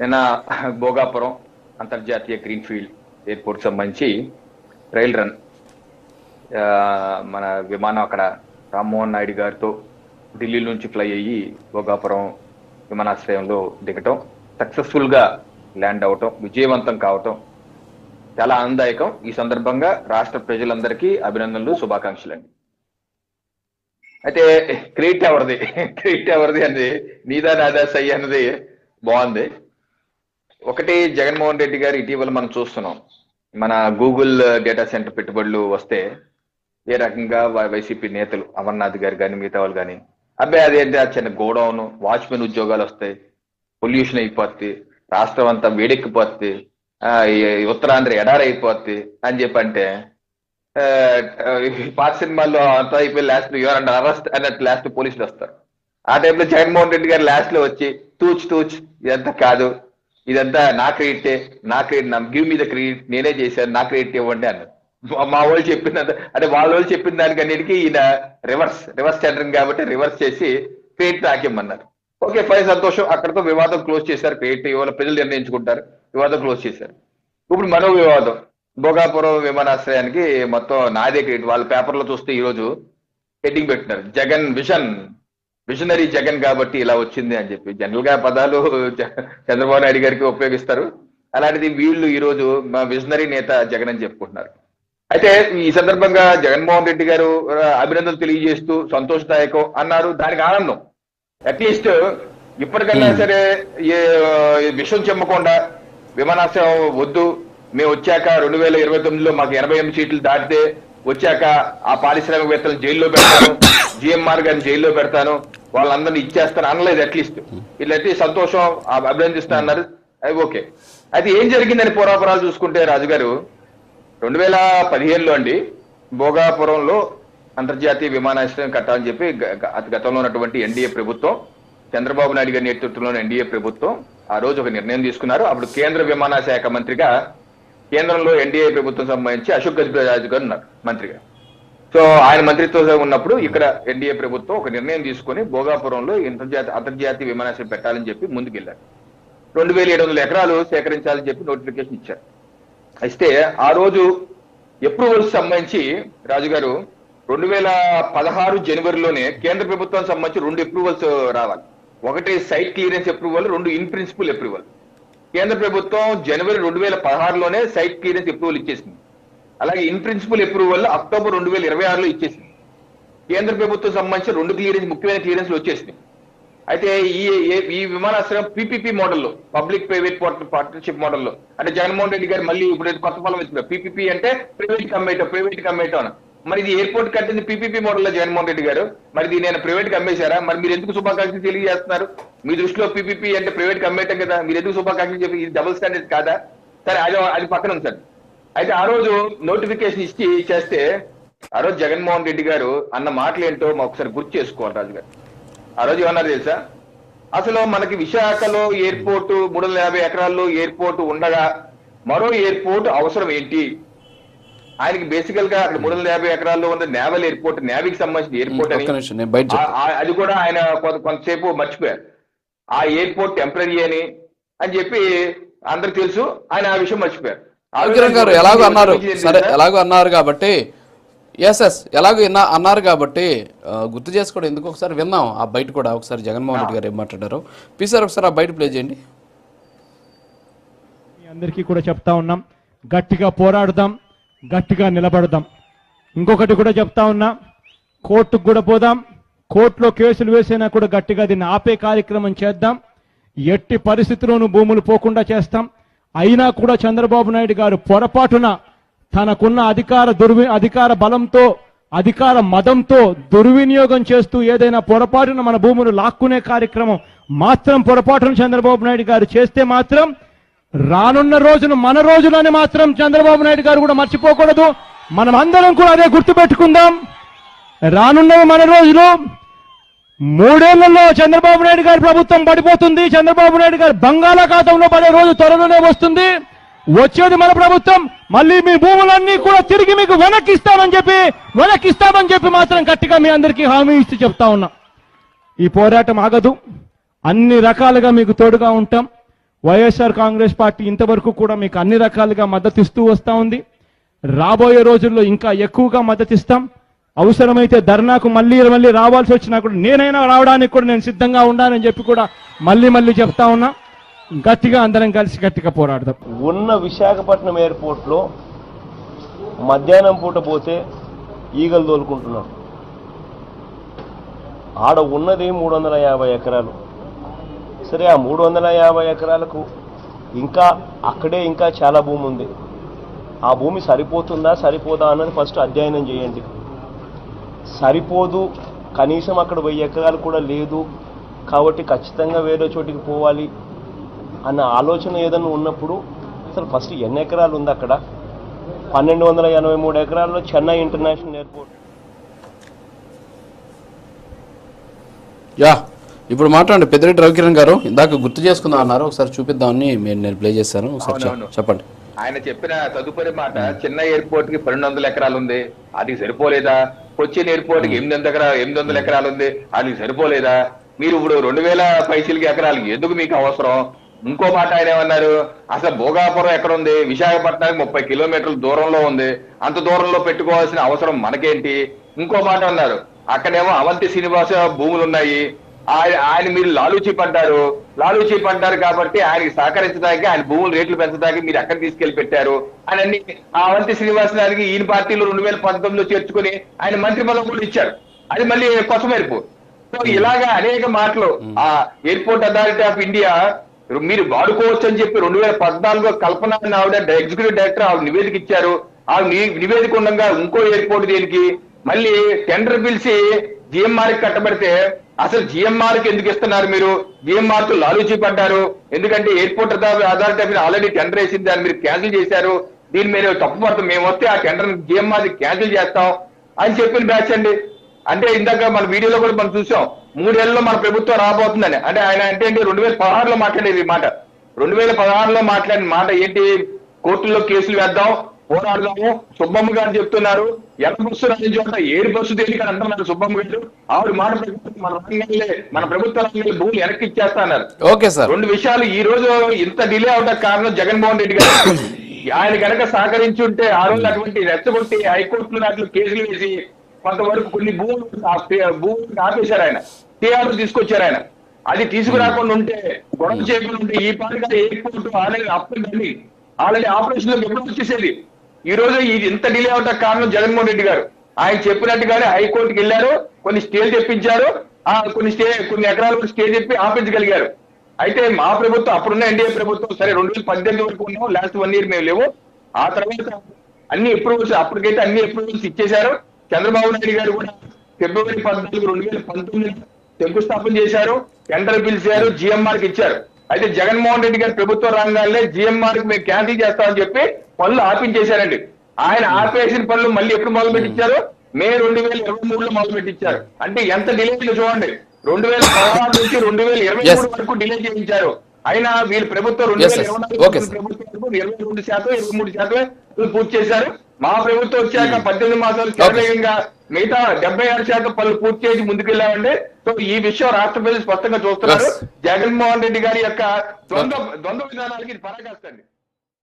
నిన్న భోగాపురం అంతర్జాతీయ greenfield airport సంబంధించి రైల్ రన్. మన విమానం అక్కడ రామ్మోహన్ నాయుడు గారితో ఢిల్లీ నుంచి ఫ్లై అయ్యి భోగాపురం విమానాశ్రయంలో దిగటం సక్సెస్ఫుల్గా ల్యాండ్ అవటం విజయవంతం కావటం చాలా ఆనందాయకం ఈ సందర్భంగా రాష్ట్ర ప్రజలందరికీ అభినందనలు శుభాకాంక్షలు అండి అయితే క్రెడిట్ ఎవరిది? క్రెడిట్ ఎవరిది అనేది? నీదా నాదా సై అన్నది బాగుంది. ఒకటి జగన్మోహన్ రెడ్డి గారు ఇటీవల మనం చూస్తున్నాం. మన గూగుల్ డేటా సెంటర్ పెట్టుబడులు వస్తే ఏ రకంగా వై- వైసీపీ నేతలు అమర్నాథ్ గారు కానీ మిగతా వాళ్ళు కానీ అబ్బాయి అదేంటి ఆ చిన్న గోడౌన్ వాచ్మెన్ ఉద్యోగాలు వస్తాయి పొల్యూషన్ అయిపోద్ది రాష్ట్రం అంతా వేడెక్కిపోద్ది ఆ, ఉత్తరాంధ్ర ఎడారైపోద్ది అని చెప్పి అంటే పాత సినిమాల్లో అంతా అయిపోయి లాస్ట్ యువర్ అండ్ అరెస్ట్ అన్నట్టు లాస్ట్ పోలీసులు వస్తారు. ఆ టైంలో జగన్మోహన్ రెడ్డి గారు లాస్ట్లో వచ్చి తూచ్ తూచ్ ఇదంతా కాదు ఇదంతా నా క్రెడిటే నా credit give me the credit నేనే చేశాను నా క్రెడిట్ ఇవ్వండి అన్నారు మా- వాళ్ళు చెప్పిన అంటే వాళ్ళ వాళ్ళు చెప్పిన దానికన్నిటికీ ఈయన రివర్స్ రివర్స్ టెండరింగ్ కాబట్టి రివర్స్ చేసి క్రెడిట్ నాకిమ్మన్నారు ఓకే ఫైన్ సంతోషం. అక్కడతో వివాదం క్లోజ్ చేశారు. క్రెడిట్ ఇవాళ ప్రజలు నిర్ణయించుకుంటారు. వివాదం క్లోజ్ చేశారు. ఇప్పుడు మరో వివాదం. భోగాపురం విమానాశ్రయానికి మొత్తం నాదే క్రెడిట్. వాళ్ళ పేపర్లో చూస్తే ఈరోజు హెడ్డింగ్ పెట్టినారు. జగన్ విషన్ విజనరీ జగన్ కాబట్టి ఇలా వచ్చింది అని చెప్పి జనరల్గా పదాలు చంద్రబాబు నాయుడు గారికి ఉపయోగిస్తారు. అలాంటిది వీళ్ళు ఈ రోజు మా విజనరీ నేత జగన్ అని చెప్పుకుంటున్నారు. అయితే ఈ సందర్భంగా జగన్మోహన్ రెడ్డి గారు అభినందనలు తెలియజేస్తూ సంతోషదాయకం అన్నారు. దానికి ఆనందం. అట్లీస్ట్ ఇప్పటికన్నా సరే ఏ ఈ విషయం చెమ్మకుండా విమానాశ్రయం వద్దు. మేము వచ్చాక రెండు వేల ఇరవై తొమ్మిదిలో మాకు ఎనభై ఎనిమిది సీట్లు దాటితే వచ్చాక ఆ పారిశ్రామికవేత్తలను జైల్లో పెడతాను. జిఎంఆర్ గారిని జైల్లో పెడతాను. వాళ్ళందరినీ ఇచ్చేస్తాను అనలేదు అట్లీస్ట్ వీళ్ళైతే సంతోషం ఆ, అభినందిస్తా అన్నారు. అది ఓకే. అయితే ఏం జరిగిందని పురాపురాలు చూసుకుంటే రాజుగారు రెండు వేల పదిహేనులో అండి భోగాపురంలో అంతర్జాతీయ విమానాశ్రయం కట్టాలని చెప్పి గతంలో ఉన్నటువంటి ఎన్డీఏ ప్రభుత్వం చంద్రబాబు నాయుడు గారి నేతృత్వంలోని ఎన్డీఏ ప్రభుత్వం ఆ రోజు ఒక నిర్ణయం తీసుకున్నారు. అప్పుడు కేంద్ర విమాన శాఖ మంత్రిగా కేంద్రంలో ఎన్డీఏ ప్రభుత్వం సంబంధించి అశోక్ గజరాజు గారు ఉన్నారు మంత్రిగా. సో ఆయన మంత్రిత్వ ఉన్నప్పుడు ఇక్కడ ఎన్డీఏ ప్రభుత్వం ఒక నిర్ణయం తీసుకొని భోగాపురంలో అంతర్జాతీయ అంతర్జాతీయ విమానాశ్రయం పెట్టాలని చెప్పి ముందుకెళ్ళారు రెండు వేల ఏడు వందల ఎకరాలు సేకరించాలని చెప్పి నోటిఫికేషన్ ఇచ్చారు. అయితే ఆ రోజు అప్రూవల్స్ సంబంధించి రాజుగారు రెండు వేల పదహారు జనవరిలోనే కేంద్ర ప్రభుత్వం సంబంధించి రెండు అప్రూవల్స్ రావాలి. ఒకటి సైట్ క్లియరెన్స్ అప్రూవల్ రెండు ఇన్ ప్రిన్సిపల్ అప్రూవల్. కేంద్ర ప్రభుత్వం జనవరి రెండు వేల పదహారులోనే సైట్ క్లియరెన్స్ అప్రూవల్ ఇచ్చేసింది. అలాగే ఇన్ ప్రిన్సిపల్ అప్రూవల్ అక్టోబర్ రెండు వేల ఇరవై ఆరులో ఇచ్చేసింది. కేంద్ర ప్రభుత్వం సంబంధించిన రెండు క్లియరెన్స్ ముఖ్యమైన క్లియరెన్స్లు వచ్చేసినాయి. అయితే ఈ ఈ- విమానాశ్రయం పీపీపీ మోడల్లో పబ్లిక్ ప్రైవేట్ పార్ట్నర్షిప్ మోడల్లో అంటే జగన్మోహన్ రెడ్డి గారు మళ్ళీ ఇప్పుడు కొత్త ఫలం వచ్చింది పీపీపీ అంటే ప్రైవేట్ కమ్మేయటం ప్రైవేట్ కమ్మేయటం మరి ఇది ఎయిర్పోర్ట్ కట్టింది పీపీపీ మోడల్లో జగన్మోహన్ రెడ్డి గారు. మరి దీని నేను ప్రైవేట్ కమ్మేశారా మరి మీరు ఎందుకు శుభాకాంక్షలు తెలియజేస్తున్నారు? మీ దృష్టిలో పీపీపీ అంటే ప్రైవేట్ కమ్మేయటం కదా మీరు ఎందుకు శుభాకాంక్షలు చెప్పి ఇది డబుల్ స్టాండర్డ్ కాదా? సరే అది అది పక్కన ఉంది సార్ అయితే ఆ రోజు నోటిఫికేషన్ ఇచ్చి చేస్తే ఆ రోజు జగన్మోహన్ రెడ్డి గారు అన్న మాటలు ఏంటో మా ఒకసారి గుర్తు చేసుకోవాలి రాజు గారు ఆ రోజు ఏమన్నారు తెలుసా? అసలు మనకి విశాఖలో ఎయిర్పోర్ట్ మూడు వందల యాభై ఎకరాల్లో ఎయిర్పోర్ట్ ఉండగా మరో ఎయిర్పోర్ట్ అవసరం ఏంటి? ఆయనకి బేసికల్గా అక్కడ మూడు వందల యాభై ఎకరాల్లో ఉన్న నేవల్ ఎయిర్పోర్ట్ నేవీకి సంబంధించిన ఎయిర్పోర్ట్ అని అది కూడా ఆయన కొంత కొంతసేపు మర్చిపోయారు. ఆ ఎయిర్పోర్ట్ టెంపరీ అని అని చెప్పి అందరికి తెలుసు ఆయన ఆ విషయం మర్చిపోయారు. ఆ కిరణ్ గారు ఎలాగో అన్నారు. సరే? ఎలాగో అన్నారు కాబట్టి ఎస్ ఎస్ ఎలాగో అన్నారు కాబట్టి గుర్తు చేసుకోవడం ఎందుకు ఒకసారి విన్నాం. ఆ బయట కూడా ఒకసారి జగన్మోహన్ రెడ్డి గారు ఏం మాట్లాడారు. పీ సార్ ఒకసారి ఆ బయట ప్లే చేయండి. మీ అందరికీ కూడా చెప్తా ఉన్నాం. గట్టిగా పోరాడదాం గట్టిగా నిలబడదాం. ఇంకొకటి కూడా చెప్తా ఉన్నా కోర్టుకు కూడా పోదాం. కోర్టులో కేసులు వేసినా కూడా గట్టిగా దీన్ని ఆపే కార్యక్రమం చేద్దాం. ఎట్టి పరిస్థితిలోనూ భూములు పోకుండా చేస్తాం. అయినా కూడా చంద్రబాబు నాయుడు గారు పొరపాటున తనకున్న అధికార దుర్వి అధికార బలంతో అధికార మదంతో దుర్వినియోగం చేస్తూ ఏదైనా పొరపాటున మన భూములు లాక్కునే కార్యక్రమం మాత్రం పొరపాటున చంద్రబాబు నాయుడు గారు చేస్తే మాత్రం రానున్న రోజును మన రోజులని మాత్రం చంద్రబాబు నాయుడు గారు కూడా మర్చిపోకూడదు. మనం అందరం కూడా అదే గుర్తుపెట్టుకుందాం. రానున్నవి మన రోజులు. మూడేళ్ళలో చంద్రబాబు నాయుడు గారి ప్రభుత్వం పడిపోతుంది. చంద్రబాబు నాయుడు గారు బంగాళాఖాతంలో పడే రోజు త్వరలోనే వస్తుంది. వచ్చేది మన ప్రభుత్వం. మళ్ళీ మీ భూములన్నీ కూడా తిరిగి మీకు వెనక్కిస్తామని చెప్పి వెనక్కిస్తామని చెప్పి మాత్రం గట్టిగా మీ అందరికీ హామీ ఇస్తూ చెప్తా ఉన్నాం. ఈ పోరాటం ఆగదు. అన్ని రకాలుగా మీకు తోడుగా ఉంటాం. వైఎస్ఆర్ కాంగ్రెస్ పార్టీ ఇంతవరకు కూడా మీకు అన్ని రకాలుగా మద్దతు ఇస్తూ వస్తూ ఉంది. రాబోయే రోజుల్లో ఇంకా ఎక్కువగా మద్దతు ఇస్తాం అవసరమైతే ధర్నాకు మళ్ళీ మళ్ళీ రావాల్సి వచ్చినా కూడా నేనైనా రావడానికి కూడా నేను సిద్ధంగా ఉన్నానని చెప్పి కూడా మళ్ళీ మళ్ళీ చెప్తా ఉన్నా. గట్టిగా అందరం కలిసి గట్టిగా పోరాడదాం. ఉన్న విశాఖపట్నం ఎయిర్పోర్ట్లో మధ్యాహ్నం పూట పోతే ఈగలు తోలుకుంటున్నారు ఆడ ఉన్నది మూడు వందల యాభై ఎకరాలు. సరే ఆ మూడు వందల యాభై ఎకరాలకు ఇంకా అక్కడే ఇంకా చాలా భూమి ఉంది. ఆ భూమి సరిపోతుందా సరిపోదా అన్నది ఫస్ట్ అధ్యయనం చేయండి. సరిపోదు. కనీసం అక్కడ వెయ్యి ఎకరాలు కూడా లేదు. కాబట్టి ఖచ్చితంగా వేరే చోటికి పోవాలి అన్న ఆలోచన ఏదైనా ఉన్నప్పుడు అసలు ఫస్ట్ ఎన్ని ఎకరాలు ఉంది అక్కడ? పన్నెండు వందల ఎనభై మూడు ఎకరాల్లో చెన్నై ఇంటర్నేషనల్ ఎయిర్పోర్ట్. యా ఇప్పుడు మాట్లాడండి. పెద్దిరెడ్డి రవికిరణ్ గారు ఇందాక గుర్తు చేసుకుందాం అన్నారు. ఒకసారి చూపిద్దామని మీరు నేను ప్లే చేశాను. ఒకసారి. చెప్పండి. ఆయన చెప్పిన తదుపరి మాట చిన్న ఎయిర్పోర్ట్కి పన్నెండు వందల ఎకరాలు ఉంది. అది సరిపోలేదా? కొచ్చిన్ ఎయిర్పోర్ట్కి ఎనిమిది ఎకరాలు ఎనిమిది వందల ఎకరాలు ఉంది. అది సరిపోలేదా? మీరు ఇప్పుడు రెండు వేల పైసలకి ఎకరాలు ఎందుకు మీకు అవసరం? ఇంకో మాట ఆయన ఏమన్నారు? అసలు భోగాపురం ఎక్కడ ఉంది? విశాఖపట్నానికి ముప్పై కిలోమీటర్ల దూరంలో ఉంది. అంత దూరంలో పెట్టుకోవాల్సిన అవసరం మనకేంటి? ఇంకో మాట అన్నారు. అక్కడేమో అవంతి శ్రీనివాస భూములు ఉన్నాయి ఆయన ఆయన మీరు లాలూచి పడ్డారు లాలూచి పడ్డారు కాబట్టి ఆయనకి సహకరించడానికి ఆయన భూములు రేట్లు పెంచడానికి మీరు ఎక్కడ తీసుకెళ్ళి పెట్టారు అని అన్ని ఆ అవంతి శ్రీనివాసరావుకి ఈయన పార్టీలో రెండు వేల పంతొమ్మిదిలో చేర్చుకుని ఆయన మంత్రి పదవి కూడా ఇచ్చారు అది మళ్ళీ కొత్త మెరుపు సో ఇలాగా అనేక మాటలు ఆ ఎయిర్పోర్ట్ అథారిటీ ఆఫ్ ఇండియా మీరు వాడుకోవచ్చు అని చెప్పి రెండు వేల పద్నాలుగులో కల్పన ఆవిడ ఎగ్జిక్యూటివ్ డైరెక్టర్ ఆవిడ నివేదిక ఇచ్చారు. ఆ నివేదిక ఉండగా ఇంకో ఎయిర్పోర్ట్ దీనికి మళ్ళీ టెండర్ పిలిచి జిఎంఆర్ కట్టబడితే అసలు జిఎంఆర్కి ఎందుకు ఇస్తున్నారు మీరు? జిఎంఆర్తో లాలూచి పడ్డారు ఎందుకంటే airport authority of already tender వేసింది. దాన్ని మీరు క్యాన్సిల్ చేశారు. దీని మీద తప్పు పడుతుంది మేము వస్తే ఆ టెండర్ జిఎంఆర్ క్యాన్సిల్ చేస్తాం. అని చెప్పిన బ్యాచ్ అండి. అంటే ఇందాక మన వీడియోలో కూడా మనం చూసాం. మూడేళ్ళలో మన ప్రభుత్వం రాబోతుందని. అంటే ఆయన అంటే ఏంటి? రెండు వేల పదహారులో మాట్లాడేది మాట. రెండు వేల పదహారులో మాట్లాడిన మాట ఏంటి? కోర్టుల్లో కేసులు వేద్దాం. పోరాడదాము. సుబ్బమ్మ గారు చెప్తున్నారు ఎర్ర బస్సు రాని చోట ఏడు బస్సు అని అంటున్నారు సుబ్బమ్మ గారు. ఆవిడ మాట మన రంగంలో మన ప్రభుత్వ రంగంలో భూములు వెనక్కి ఇచ్చేస్తా అన్నారు ఓకే సార్. రెండు విషయాలు ఈ రోజు ఇంత డిలే అవడానికి కారణం జగన్మోహన్ రెడ్డి గారు. ఆయన కనుక సహకరించి ఉంటే ఆ రోజు అటువంటి రెచ్చగొట్టి హైకోర్టులో దాంట్లో కేసులు వేసి కొంతవరకు కొన్ని భూములు భూములు ఆపేశారు ఆయన. టీఆర్ తీసుకొచ్చారు ఆయన. అది తీసుకురాకుండా ఉంటే గొడవ చేయకుండా ఉంటే ఈ పాటిగా ఎయిర్పోర్ట్ ఆల్రెడీ అప్పటి ఆల్రెడీ ఆపరేషన్లోకి ఎప్పుడు వచ్చేసేది? ఈ రోజు ఇది ఇంత డిలే అవడానికి కారణం జగన్మోహన్ రెడ్డి గారు. ఆయన చెప్పినట్టుగానే హైకోర్టుకి వెళ్ళారు కొన్ని స్టేలు తెప్పించారు ఆ కొన్ని స్టే కొన్ని ఎకరాలకు స్టే చెప్పి ఆపించగలిగారు. అయితే మా ప్రభుత్వం అప్పుడున్న ఎన్డీఏ ప్రభుత్వం సరే రెండు వేల పద్దెనిమిది వరకు ఉన్నాం లాస్ట్ వన్ ఇయర్ మేము లేవు. ఆ తర్వాత అన్ని అప్రూవల్స్ అప్పటికైతే అన్ని అప్రూవల్స్ ఇచ్చేశారు. చంద్రబాబు నాయుడు గారు కూడా ఫిబ్రవరి పద్నాలుగు రెండు వేల పంతొమ్మిది శంకుస్థాపన చేశారు టెండర్ పిలిచారు జిఎంఆర్కి ఇచ్చారు. అయితే జగన్మోహన్ రెడ్డి గారి ప్రభుత్వ రంగాల్లో జిఎంఆర్ మేము క్యాన్సిల్ చేస్తామని చెప్పి పనులు ఆపించేశారండి. ఆయన ఆపేసిన పనులు మళ్ళీ ఎప్పుడు మొదలు పెట్టించారు మే రెండు వేల ఇరవై మూడులో మొదలు పెట్టించారు అంటే ఎంత డిలే చూడండి. రెండు వేల పదహారు నుంచి రెండు వేల ఇరవై. మూడు వరకు డిలే చేయించారు. అయినా వీళ్ళ ప్రభుత్వం రెండు వేల. ఇరవై నాలుగు. ప్రభుత్వం ఇరవై రెండు శాతం ఇరవై మూడు శాతమే పూర్తి చేశారు. మా ప్రభుత్వం వచ్చాక పద్దెనిమిది మాసాలు శరవేగంగా మిగతా డెబ్బై ఆరు శాతం పనులు పూర్తి చేసి ముందుకెళ్ళామండి సో ఈ విషయం రాష్ట్ర ప్రజలు స్పష్టంగా చూస్తున్నారు. జగన్మోహన్ రెడ్డి గారి యొక్క ద్వంద్వ ద్వంద్వ విధానాలకి ఇది పరాకాష్ట అండి.